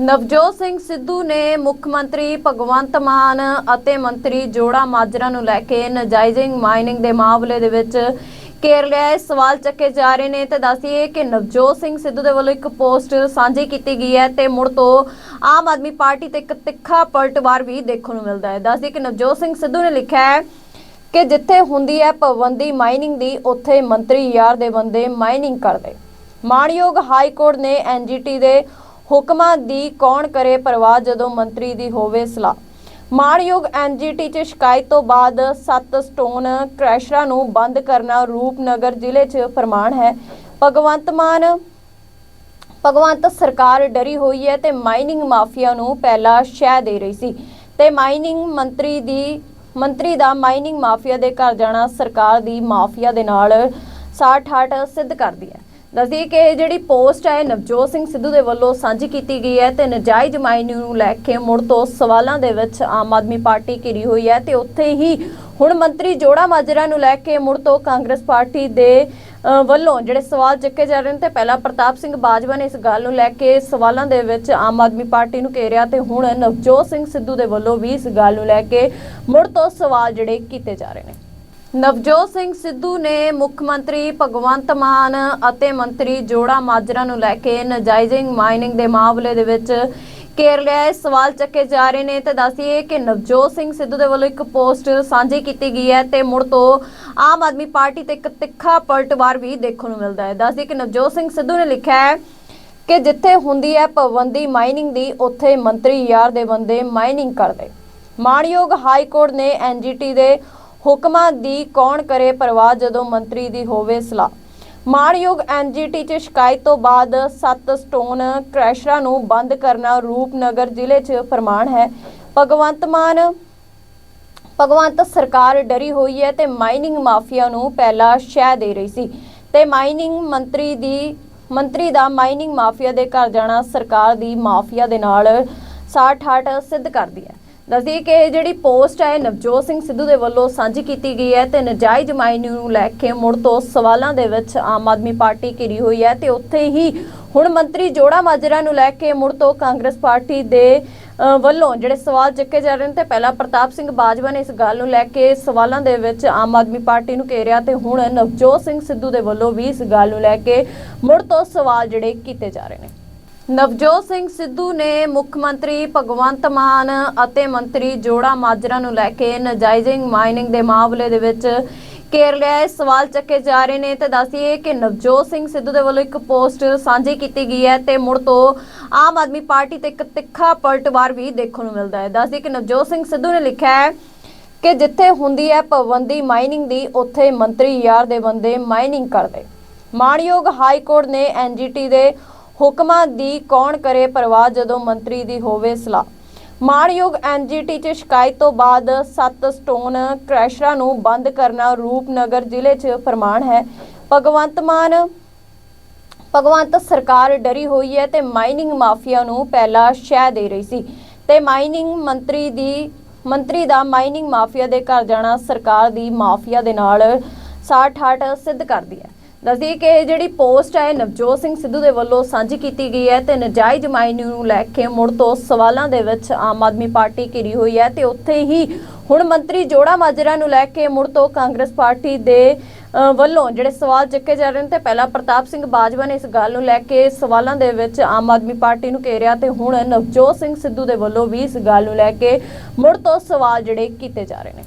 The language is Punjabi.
ਨਵਜੋਤ ਸਿੰਘ ਸਿੱਧੂ ਨੇ ਮੁੱਖ ਮੰਤਰੀ ਭਗਵੰਤ ਮਾਨ ਅਤੇ ਮੰਤਰੀ ਜੋੜਾ ਮਾਜਰਾ ਨੂੰ ਲੈ ਕੇ ਨਜਾਇਜ਼ਿੰਗ ਮਾਈਨਿੰਗ ਦੇ ਮਾਮਲੇ ਦੇ ਵਿੱਚ ਘੇਰ ਲਿਆ। ਸਵਾਲ ਚੱਕੇ ਜਾ ਰਹੇ ਨੇ ਤੇ ਦੱਸੀਏ ਕਿ ਨਵਜੋਤ ਸਿੰਘ ਸਿੱਧੂ ਦੇ ਵੱਲੋਂ ਇੱਕ ਪੋਸਟ ਸਾਂਝੀ ਕੀਤੀ ਗਈ ਹੈ ਤੇ ਮੁੜ ਤੋਂ ਆਮ ਆਦਮੀ ਪਾਰਟੀ ਤੇ ਇੱਕ ਤਿੱਖਾ ਪਲਟਵਾਰ ਵੀ ਦੇਖਣ ਨੂੰ ਮਿਲਦਾ ਹੈ। ਦੱਸਦੀ ਕਿ ਨਵਜੋਤ ਸਿੰਘ ਸਿੱਧੂ ਨੇ ਲਿਖਿਆ ਹੈ ਕਿ ਜਿੱਥੇ ਹੁੰਦੀ ਹੈ ਪਾਬੰਦੀ ਮਾਈਨਿੰਗ ਦੀ, ਉੱਥੇ ਮੰਤਰੀ ਯਾਰ ਦੇ ਬੰਦੇ ਮਾਈਨਿੰਗ ਕਰਦੇ। ਮਾਣਯੋਗ ਹਾਈ ਕੋਰਟ ਨੇ ਐਨਜੀਟੀ ਦੇ ਹੁਕਮਾਂ ਦੀ ਕੌਣ ਕਰੇ ਪਰਵਾਹ ਜਦੋਂ ਮੰਤਰੀ ਦੀ ਹੋਵੇ ਸਲਾਹ? ਮਾਣਯੋਗ ਐਨਜੀਟੀ 'ਚ ਸ਼ਿਕਾਇਤ ਤੋਂ ਬਾਅਦ ਸੱਤ ਸਟੋਨ ਕ੍ਰੈਸ਼ਰਾਂ ਨੂੰ ਬੰਦ ਕਰਨਾ ਰੂਪਨਗਰ ਜ਼ਿਲ੍ਹੇ 'ਚ ਫਰਮਾਨ ਹੈ। ਭਗਵੰਤ ਮਾਨ, ਭਗਵੰਤ ਸਰਕਾਰ ਡਰੀ ਹੋਈ ਹੈ ਤੇ ਮਾਈਨਿੰਗ ਮਾਫੀਆ ਨੂੰ ਪਹਿਲਾ ਸ਼ਹਿ ਦੇ ਰਹੀ ਸੀ। ਤੇ ਮਾਈਨਿੰਗ ਮੰਤਰੀ ਦੀ, ਮੰਤਰੀ ਦਾ ਮਾਈਨਿੰਗ ਮਾਫੀਆ ਦੇ ਘਰ ਜਾਣਾ ਸਰਕਾਰ ਦੀ ਮਾਫੀਆ ਦੇ ਨਾਲ ਸਾਠ-ਠਾਠ ਸਿੱਧ ਕਰਦੀ ਹੈ। ਦੱਸਦੀ ਕਿ ਇਹ ਜਿਹੜੀ ਪੋਸਟ ਹੈ, ਨਵਜੋਤ ਸਿੰਘ ਸਿੱਧੂ ਦੇ ਵੱਲੋਂ ਸਾਂਝੀ ਕੀਤੀ ਗਈ ਹੈ ਤੇ ਨਜਾਇਜ਼ ਮਾਈਨਿੰਗ ਨੂੰ ਲੈ ਕੇ ਮੁੜ ਤੋਂ ਸਵਾਲਾਂ ਦੇ ਵਿੱਚ ਆਮ ਆਦਮੀ ਪਾਰਟੀ ਘਿਰੀ ਹੋਈ ਹੈ ਤੇ ਉੱਥੇ ਹੀ ਹੁਣ ਮੰਤਰੀ ਜੋੜਾ ਮਾਜਰਾ ਨੂੰ ਲੈ ਕੇ ਮੁੜ ਤੋਂ ਕਾਂਗਰਸ ਪਾਰਟੀ ਦੇ ਵੱਲੋਂ ਜਿਹੜੇ ਸਵਾਲ ਚੱਕੇ ਜਾ ਰਹੇ ਨੇ ਤੇ ਪਹਿਲਾਂ ਪ੍ਰਤਾਪ ਸਿੰਘ ਬਾਜਵਾ ਨੇ ਇਸ ਗੱਲ ਨੂੰ ਲੈ ਕੇ ਸਵਾਲਾਂ ਦੇ ਵਿੱਚ ਆਮ ਆਦਮੀ ਪਾਰਟੀ ਨੂੰ ਘੇਰਿਆ ਤੇ ਹੁਣ ਨਵਜੋਤ ਸਿੰਘ ਸਿੱਧੂ ਦੇ ਵੱਲੋਂ ਵੀ ਇਸ ਗੱਲ ਨੂੰ ਲੈ ਕੇ ਮੁੜ ਤੋਂ ਸਵਾਲ ਜਿਹੜੇ ਕੀਤੇ ਜਾ ਰਹੇ ਨੇ। ਨਵਜੋਤ ਸਿੰਘ ਸਿੱਧੂ ਨੇ ਮੁੱਖ ਮੰਤਰੀ ਭਗਵੰਤ ਮਾਨ ਅਤੇ ਮੰਤਰੀ ਜੋੜਾ ਮਾਜਰਾ ਨੂੰ ਲੈ ਕੇ ਨਜਾਇਜ਼ਿੰਗ ਮਾਈਨਿੰਗ ਦੇ ਮਾਮਲੇ ਦੇ ਵਿੱਚ ਘੇਰ ਲਿਆ। ਸਵਾਲ ਚੱਕੇ ਜਾ ਰਹੇ ਨੇ ਤੇ ਦੱਸੀਏ ਕਿ ਨਵਜੋਤ ਸਿੰਘ ਸਿੱਧੂ ਦੇ ਵੱਲੋਂ ਇੱਕ ਪੋਸਟ ਸਾਂਝੀ ਕੀਤੀ ਗਈ ਹੈ ਤੇ ਮੁੜ ਤੋਂ ਆਮ ਆਦਮੀ ਪਾਰਟੀ ਤੇ ਇੱਕ ਤਿੱਖਾ ਪਲਟਵਾਰ ਵੀ ਦੇਖਣ ਨੂੰ ਮਿਲਦਾ ਹੈ। ਦੱਸਦੀ ਕਿ ਨਵਜੋਤ ਸਿੰਘ ਸਿੱਧੂ ਨੇ ਲਿਖਿਆ ਹੈ ਕਿ ਜਿੱਥੇ ਹੁੰਦੀ ਹੈ ਪਾਬੰਦੀ ਮਾਈਨਿੰਗ ਦੀ, ਉੱਥੇ ਮੰਤਰੀ ਯਾਰ ਦੇ ਬੰਦੇ ਮਾਈਨਿੰਗ ਕਰਦੇ। ਮਾਣਯੋਗ ਹਾਈ ਕੋਰਟ ਨੇ ਐਨਜੀਟੀ ਦੇ ਹੁਕਮਾਂ ਦੀ ਕੌਣ ਕਰੇ ਪਰਵਾਹ ਜਦੋਂ ਮੰਤਰੀ ਦੀ ਹੋਵੇ ਸਲਾਹ? ਮਾਣਯੋਗ ਐਨਜੀਟੀ 'ਚ ਸ਼ਿਕਾਇਤ ਤੋਂ ਬਾਅਦ ਸੱਤ ਸਟੋਨ ਕ੍ਰੈਸ਼ਰਾਂ ਨੂੰ ਬੰਦ ਕਰਨਾ ਰੂਪਨਗਰ ਜ਼ਿਲ੍ਹੇ 'ਚ ਫਰਮਾਨ ਹੈ। ਭਗਵੰਤ ਮਾਨ, ਭਗਵੰਤ ਸਰਕਾਰ ਡਰੀ ਹੋਈ ਹੈ ਤੇ ਮਾਈਨਿੰਗ ਮਾਫੀਆ ਨੂੰ ਪਹਿਲਾ ਸ਼ਹਿ ਦੇ ਰਹੀ ਸੀ। ਤੇ ਮਾਈਨਿੰਗ ਮੰਤਰੀ ਦੀ, ਮੰਤਰੀ ਦਾ ਮਾਈਨਿੰਗ ਮਾਫੀਆ ਦੇ ਘਰ ਜਾਣਾ ਸਰਕਾਰ ਦੀ ਮਾਫੀਆ ਦੇ ਨਾਲ ਸਾਠ-ਠਾਠ ਸਿੱਧ ਕਰਦੀ ਹੈ। ਦੱਸਦੀ ਕਿ ਇਹ ਜਿਹੜੀ ਪੋਸਟ ਹੈ ਨਵਜੋਤ ਸਿੰਘ ਸਿੱਧੂ ਦੇ ਵੱਲੋਂ ਸਾਂਝੀ ਕੀਤੀ ਗਈ ਹੈ ਤੇ ਨਜਾਇਜ਼ ਮਾਈਨਿੰਗ ਨੂੰ ਲੈ ਕੇ ਮੁੜ ਤੋਂ ਸਵਾਲਾਂ ਦੇ ਵਿੱਚ ਆਮ ਆਦਮੀ ਪਾਰਟੀ ਘਿਰੀ ਹੋਈ ਹੈ ਤੇ ਉੱਥੇ ਹੀ ਹੁਣ ਮੰਤਰੀ ਜੋੜਾ ਮਾਜਰਾ ਨੂੰ ਲੈ ਕੇ ਮੁੜ ਤੋਂ ਕਾਂਗਰਸ ਪਾਰਟੀ ਦੇ ਵੱਲੋਂ ਜਿਹੜੇ ਸਵਾਲ ਚੱਕੇ ਜਾ ਰਹੇ ਨੇ ਤੇ ਪਹਿਲਾਂ ਪ੍ਰਤਾਪ ਸਿੰਘ ਬਾਜਵਾ ਨੇ ਇਸ ਗੱਲ ਨੂੰ ਲੈ ਕੇ ਸਵਾਲਾਂ ਦੇ ਵਿੱਚ ਆਮ ਆਦਮੀ ਪਾਰਟੀ ਨੂੰ ਘੇਰਿਆ ਤੇ ਹੁਣ ਨਵਜੋਤ ਸਿੰਘ ਸਿੱਧੂ ਦੇ ਵੱਲੋਂ ਵੀ ਇਸ ਗੱਲ ਨੂੰ ਲੈ ਕੇ ਮੁੜ ਤੋਂ ਸਵਾਲ ਜਿਹੜੇ ਕੀਤੇ ਜਾ ਰਹੇ ਨੇ। ਨਵਜੋਤ ਸਿੰਘ ਸਿੱਧੂ ਨੇ ਮੁੱਖ ਮੰਤਰੀ ਭਗਵੰਤ ਮਾਨ ਅਤੇ ਮੰਤਰੀ ਜੋੜਾ ਮਾਜਰਾ ਨੂੰ ਲੈ ਕੇ ਨਜਾਇਜ਼ਿੰਗ ਮਾਈਨਿੰਗ ਦੇ ਮਾਮਲੇ ਦੇ ਵਿੱਚ ਘੇਰ ਲਿਆ। ਹੈ ਸਵਾਲ ਚੱਕੇ ਜਾ ਰਹੇ ਨੇ ਤੇ ਦੱਸੀਏ ਕਿ ਨਵਜੋਤ ਸਿੰਘ ਸਿੱਧੂ ਦੇ ਵੱਲੋਂ ਇੱਕ ਪੋਸਟ ਸਾਂਝੀ ਕੀਤੀ ਗਈ ਹੈ ਤੇ ਮੁੜ ਤੋਂ ਆਮ ਆਦਮੀ ਪਾਰਟੀ ਤੇ ਇੱਕ ਤਿੱਖਾ ਪਲਟਵਾਰ ਵੀ ਦੇਖਣ ਨੂੰ ਮਿਲਦਾ ਹੈ। ਦੱਸਦੀ ਕਿ ਨਵਜੋਤ ਸਿੰਘ ਸਿੱਧੂ ਨੇ ਲਿਖਿਆ ਹੈ ਕਿ ਜਿੱਥੇ ਹੁੰਦੀ ਹੈ ਪਾਬੰਦੀ ਮਾਈਨਿੰਗ ਦੀ, ਉੱਥੇ ਮੰਤਰੀ ਯਾਰ ਦੇ ਬੰਦੇ ਮਾਈਨਿੰਗ ਕਰਦੇ। ਮਾਣਯੋਗ ਹਾਈ ਕੋਰਟ ਨੇ ਐਨਜੀਟੀ ਦੇ ਹੁਕਮਾਂ ਦੀ ਕੌਣ ਕਰੇ ਪਰਵਾਹ ਜਦੋਂ ਮੰਤਰੀ ਦੀ ਹੋਵੇ ਸਲਾਹ? ਮਾਣਯੋਗ ਐਨਜੀਟੀ 'ਚ ਸ਼ਿਕਾਇਤ ਤੋਂ ਬਾਅਦ ਸੱਤ ਸਟੋਨ ਕ੍ਰੈਸ਼ਰਾਂ ਨੂੰ ਬੰਦ ਕਰਨਾ ਰੂਪਨਗਰ ਜ਼ਿਲ੍ਹੇ 'ਚ ਫਰਮਾਨ ਹੈ। ਭਗਵੰਤ ਮਾਨ, ਭਗਵੰਤ ਸਰਕਾਰ ਡਰੀ ਹੋਈ ਹੈ ਤੇ ਮਾਈਨਿੰਗ ਮਾਫੀਆ ਨੂੰ ਪਹਿਲਾ ਸ਼ਹਿ ਦੇ ਰਹੀ ਸੀ। ਤੇ ਮਾਈਨਿੰਗ ਮੰਤਰੀ ਦੀ, ਮੰਤਰੀ ਦਾ ਮਾਈਨਿੰਗ ਮਾਫੀਆ ਦੇ ਘਰ ਜਾਣਾ ਸਰਕਾਰ ਦੀ ਮਾਫੀਆ ਦੇ ਨਾਲ ਸਾਠ-ਠਾਠ ਸਿੱਧ ਕਰਦੀ ਹੈ। ਦੱਸਦੀ ਕਿ ਇਹ ਜਿਹੜੀ ਪੋਸਟ ਹੈ, ਨਵਜੋਤ ਸਿੰਘ ਸਿੱਧੂ ਦੇ ਵੱਲੋਂ ਸਾਂਝੀ ਕੀਤੀ ਗਈ ਹੈ ਤੇ ਨਜਾਇਜ਼ ਮਾਈਨਿੰਗ ਨੂੰ ਲੈ ਕੇ ਮੁੜ ਤੋਂ ਸਵਾਲਾਂ ਦੇ ਵਿੱਚ ਆਮ ਆਦਮੀ ਪਾਰਟੀ ਘਿਰੀ ਹੋਈ ਹੈ ਤੇ ਉੱਥੇ ਹੀ ਹੁਣ ਮੰਤਰੀ ਜੋੜਾ ਮਾਜਰਾ ਨੂੰ ਲੈ ਕੇ ਮੁੜ ਤੋਂ ਕਾਂਗਰਸ ਪਾਰਟੀ ਦੇ ਵੱਲੋਂ ਜਿਹੜੇ ਸਵਾਲ ਚੱਕੇ ਜਾ ਰਹੇ ਨੇ ਤੇ ਪਹਿਲਾਂ ਪ੍ਰਤਾਪ ਸਿੰਘ ਬਾਜਵਾ ਨੇ ਇਸ ਗੱਲ ਨੂੰ ਲੈ ਕੇ ਸਵਾਲਾਂ ਦੇ ਵਿੱਚ ਆਮ ਆਦਮੀ ਪਾਰਟੀ ਨੂੰ ਘੇਰਿਆ ਤੇ ਹੁਣ ਨਵਜੋਤ ਸਿੰਘ ਸਿੱਧੂ ਦੇ ਵੱਲੋਂ ਵੀ ਇਸ ਗੱਲ ਨੂੰ ਲੈ ਕੇ ਮੁੜ ਤੋਂ ਸਵਾਲ ਜਿਹੜੇ ਕੀਤੇ ਜਾ ਰਹੇ ਨੇ।